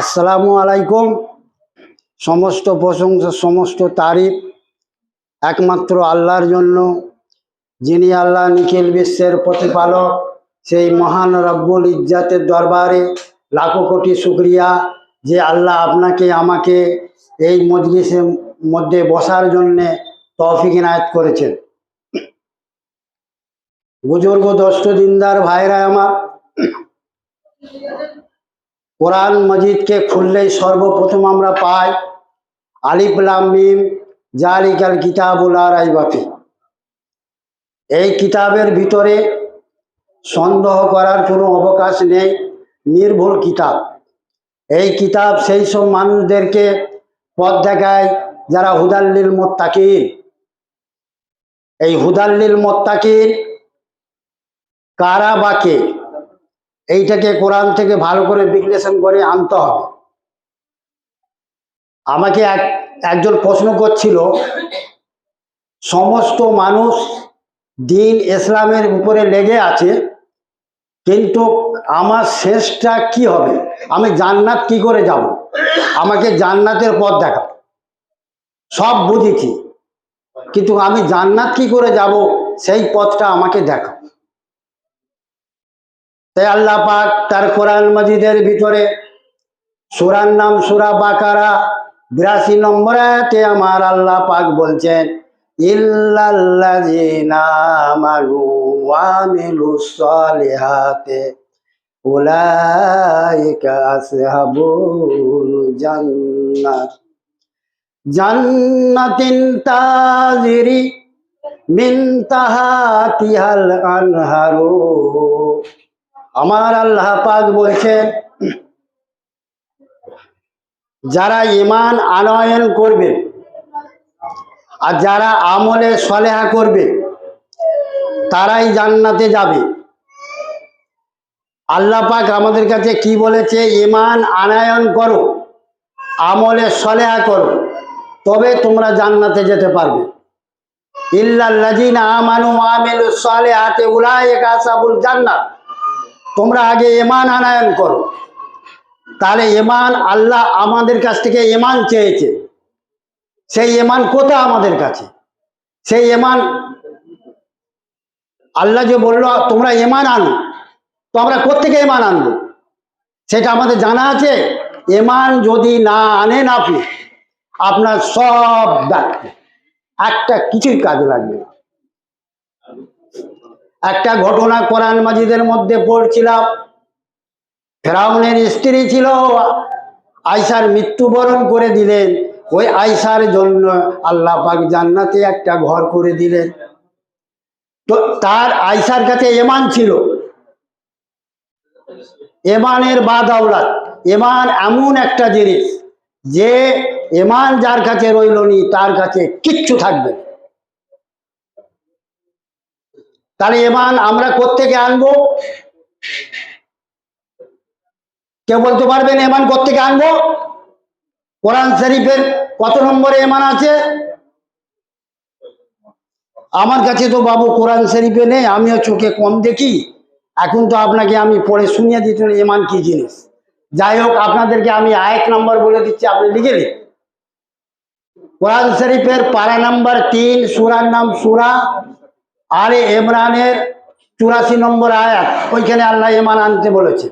আসসালামু আলাইকুম। সমস্ত প্রশংসা, সমস্ত তারিফ একমাত্র আল্লাহর জন্য, যিনি আল্লাহ নিখিল বিশ্বের প্রতিপালক, সেই মহান রব্বুল ইজ্জাতের দরবারে লাখো কোটি শুক্রিয়া যে আল্লাহ আপনাকে, আমাকে এই মজলিসের মধ্যে বসার জন্যে তৌফিক ইনায়ত করেছেন। বুজুর্গ দষ্ট দিনদার ভাইরা আমার কোরআন মজিদকে খুললেই সর্বপ্রথম আমরা পাই আলিফ লাম মিম জালিকাল কিতাবুল আরাইবাফি এই কিতাবের ভিতরে সন্দেহ করার কোনো অবকাশ নেই, নির্ভুল কিতাব। এই কিতাব সেই সব মানুষদেরকে পথ দেখায় যারা হুদাল্লিল মোত্তাকিন। এই হুদাল্লিল মোত্তাকিন কারা বাকে এইটাকে কোরআন থেকে ভালো করে বিশ্লেষণ করে আনতে হবে। আমাকে এক, একজন প্রশ্ন করছিল, সমস্ত মানুষ দিন ইসলামের উপরে লেগে আছে, কিন্তু আমার শেষটা কি হবে? আমি জান্নাত কি করে যাব? আমাকে জান্নাতের পথ দেখা সব বুঝেছি, কিন্তু আমি জান্নাত কি করে যাব? সেই পথটা আমাকে দেখা তাই আল্লাহ পাক তার কোরআন মজিদের ভিতরে সুরার নাম সুরা বাকারা বিরাশি নম্বর আমার আল্লাহ পাক বলছেন জান্নাতিন তাজিরি মিন তাহাতিহাল আনহারু। আমার আল্লাহ পাক বলছেন, যারা ইমান আনয়ন করবে আর যারা আমলে সলেহা করবে, তারাই জান্নাতে যাবে। আল্লাহ পাক আমাদের কাছে কি বলেছে? ইমান আনায়ন করো, আমলে সলেহা করো, তবে তোমরা জান্নাতে যেতে পারবে। ইল্লাল্লাযিনা আমানু আমিলুস সালিহাতি উলাইকা আসহাবুল জান্নাত। তোমরা আগে এমান আনায়ন করো। তাহলে এমান আল্লাহ আমাদের কাছ থেকে এমান চেয়েছে। সেই এমান কোথা আমাদের কাছে? সেই এমান আল্লাহ যে বলল, তোমরা এমান আনো। তো আমরা কোথেকে ইমান আনব? সেটা আমাদের জানা আছে? এমান যদি না আনেন আপনি, আপনার সব ব্যর্থ। একটা কিছুই কাজে লাগবে না। একটা ঘটনা কোরআন মাজিদের মধ্যে পড়ছিলাম। ফেরাউনের স্ত্রী ছিল আয়সার মৃত্যুবরণ করে দিলেন। ওই আয়সার জন্য আল্লাহ পাক জান্নাতে একটা ঘর করে দিলেন। তো তার আয়সার কাছে এমান ছিল। এমানের বাদাউলাত এমান এমন একটা জিনিস, যে এমান যার কাছে রইল নি, তার কাছে কিচ্ছু থাকবে না। তাহলে এমান আমরা কোত্থেকে আনব? কেউ বলতে পারবেন এমান কোত্থেকে আনব? কোরআন শরীফের কত নম্বরে এমান আছে? আমার কাছে তো বাবু কোরআন শরীফে নেই, আমিও চোখে কম দেখি। এখন তো আপনাকে আমি পড়ে শুনিয়ে দিতে এমান কি জিনিস? যাই হোক, আপনাদেরকে আমি আয়েক নম্বর বলে দিচ্ছি, আপনি লিখে নিন। কোরআন শরীফের পারা নাম্বার তিন, সুরার নাম সুরা আরে ইমরানের চুরাশি নম্বর আয়াত, ওইখানে আল্লাহ ইমান আনতে বলেছে।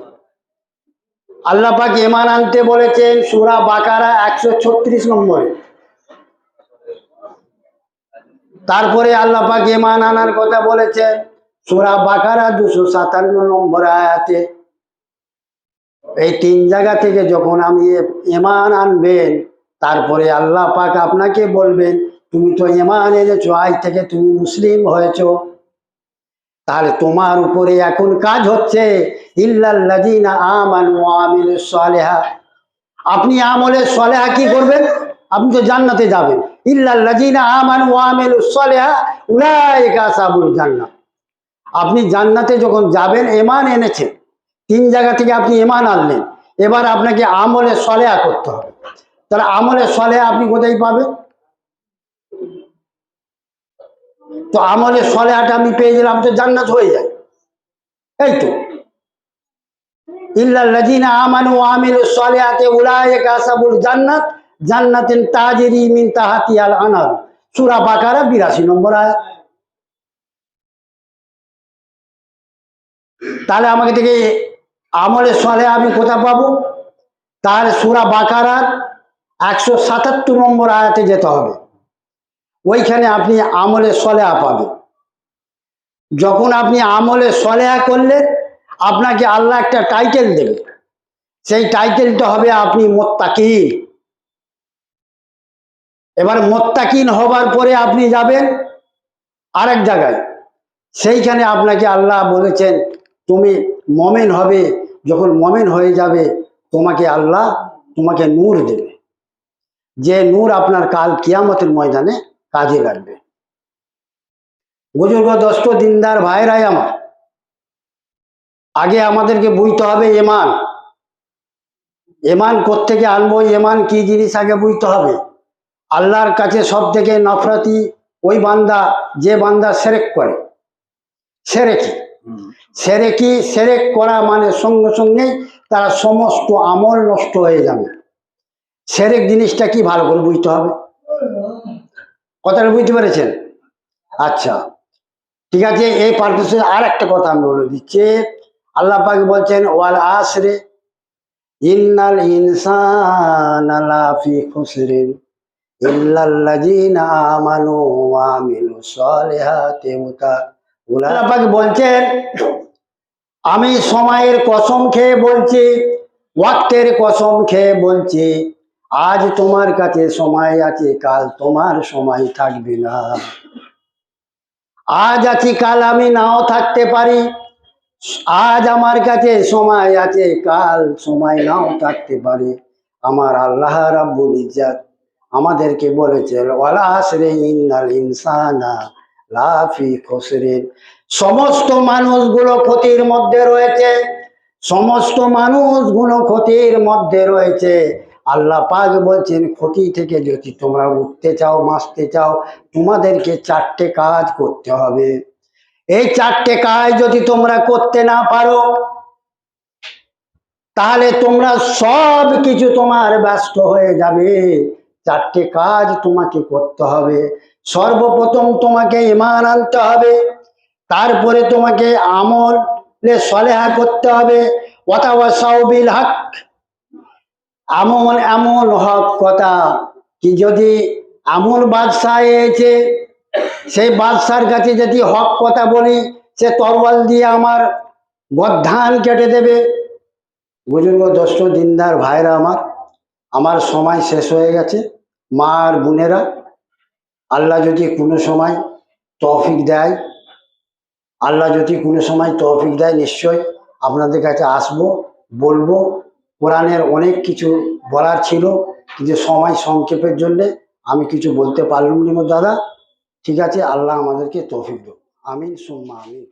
আল্লাহ পাক ইমান আনতে বলেছেন সুরা বাকারা একশো ছত্রিশ নম্বরে। তারপরে আল্লাহ পাক ইমান আনার কথা বলেছেন সুরা বাকারা দুশো সাতান্ন নম্বর আয়াতে। এই তিন জায়গা থেকে যখন আমি ইমান আনবেন, তারপরে আল্লাহ পাক আপনাকে বলবেন তুমি তো ইমান এনেছো, আজ থেকে তুমি মুসলিম হয়েছ। তাহলে তোমার উপরে এখন কাজ হচ্ছে আপনি আমলে সলেহা কি করবেন? আপনি তো জান্নাতে যাবেন। জান্নাত। আপনি জান্নাতে যখন যাবেন এমান এনেছেন, তিন জায়গা থেকে আপনি এমান আনলেন, এবার আপনাকে আমলে সলেহা করতে হবে। তাহলে আমলে সলেহা আপনি কোথায় পাবেন? তো আমলে সলেহাটা আমি পেয়ে গেলাম, তো জান্নাত হয়ে যায়। এই তো। ইল্লাল্লাযীনা আমানু ওয়া আমিলুস সালিহাতি উলাইকা আসহাবুল জান্নাত, জান্নাতিন তাজরি তাহতিহাল আনহার। সূরা বাকারা 82 নম্বর আয়াত। তাহলে আমাকে থেকে আমলে সলে আমি কোথা পাবো? তাহলে সুরা বাকারার একশো সাতাত্তর নম্বর আয়াতে যেতে হবে। ওইখানে আপনি আমলে সলেহা পাবেন। যখন আপনি আমলে সলেহা করলেন, আপনাকে আল্লাহ একটা টাইটেল দেবে। সেই টাইটেলটা হবে আপনি মোত্তাকিন। এবার মোত্তাকিন হবার পরে আপনি যাবেন আরেক জায়গায়। সেইখানে আপনাকে আল্লাহ বলেছেন, তুমি মমেন হবে, যখন মমেন হয়ে যাবে, তোমাকে আল্লাহ তোমাকে নূর দেবে। যে নূর আপনার কাল কিয়ামতের ময়দানে কাজে লাগবে। বুজুর্গ দষ্ট দিনদার ভাইরাই আমার। আগে আমাদেরকে বুঝতে হবে এমান এমান কোত্থেকে আনব এমান কি জিনিস আগে বুঝতে হবে। আল্লাহর কাছে সব থেকে নফরতি ওই বান্দা যে বান্দা সেরেক করে। সেরেকি। সেরেকি সেরেক করা মানে সঙ্গে সঙ্গেই তারা সমস্ত আমল নষ্ট হয়ে যাবে। সেরেক জিনিসটা কি ভালো করে বুঝতে হবে? কথাটা বুঝতে পেরেছেন? আচ্ছা ঠিক আছে, এই পারপাসে আর একটা কথা আমি বলে দিচ্ছি। আল্লাহ পাক বলছেন, ওয়াল আসরে ইন্নাল ইনসান লাফি পাক বলছেন, আমি সময়ের কসম খেয়ে বলছি, ওয়াক্তের কসম খেয়ে বলছি আজ তোমার কাছে সময় আছে, কাল তোমার সময় থাকবে না। আজ আছি, কাল আমি নাও থাকতে পারি। আজ আমার কাছে সময় আছে, কাল সময় নাও থাকতে পারে। আমার আল্লাহ রাব্বুল ইজ্জাত আমাদেরকে বলেছেন, ওয়ালা আসরে ইন্নাল ইনসানা লাফি খসরিন। সমস্ত মানুষগুলো ক্ষতির মধ্যে রয়েছে, সমস্ত মানুষগুলো ক্ষতির মধ্যে রয়েছে। আল্লাহ পাক বলছেন, ক্ষতি থেকে যদি তোমরা উঠতে চাও, বাঁচতে চাও, তোমাদেরকে চারটে কাজ করতে হবে। এই চারটে কাজ যদি তোমরা করতে না পারো, তাহলে তোমরা সব কিছু তোমার ব্যস্ত হয়ে যাবে। চারটে কাজ তোমাকে করতে হবে। সর্বপ্রথম তোমাকে ইমান আনতে হবে। তারপরে তোমাকে আমলে সলেহা করতে হবে। অথবা সাউবিল হক এমন এমন হক কথা কি যদি আমল বাদশাহ এসে সেই বাদশার কাছে যদি হক কথা বলি, সে তরওয়াল দিয়ে আমার গদ্ধান কেটে দেবে। বুজুর্গ দষ্ট দিনদার ভাইরা আমার আমার সময় শেষ হয়ে গেছে। মা আর বোনেরা, আল্লাহ যদি কোনো সময় তৌফিক দেয়, আল্লাহ যদি কোনো সময় তৌফিক দেয়, নিশ্চয় আপনাদের কাছে আসব, বলব কোরআনের অনেক কিছু বলার ছিল কিন্তু সময় সংক্ষেপের জন্যে আমি কিছু বলতে পারলাম না দাদা। ঠিক আছে, আল্লাহ আমাদেরকে তৌফিক দেব আমিন, সুম্মা আমিন।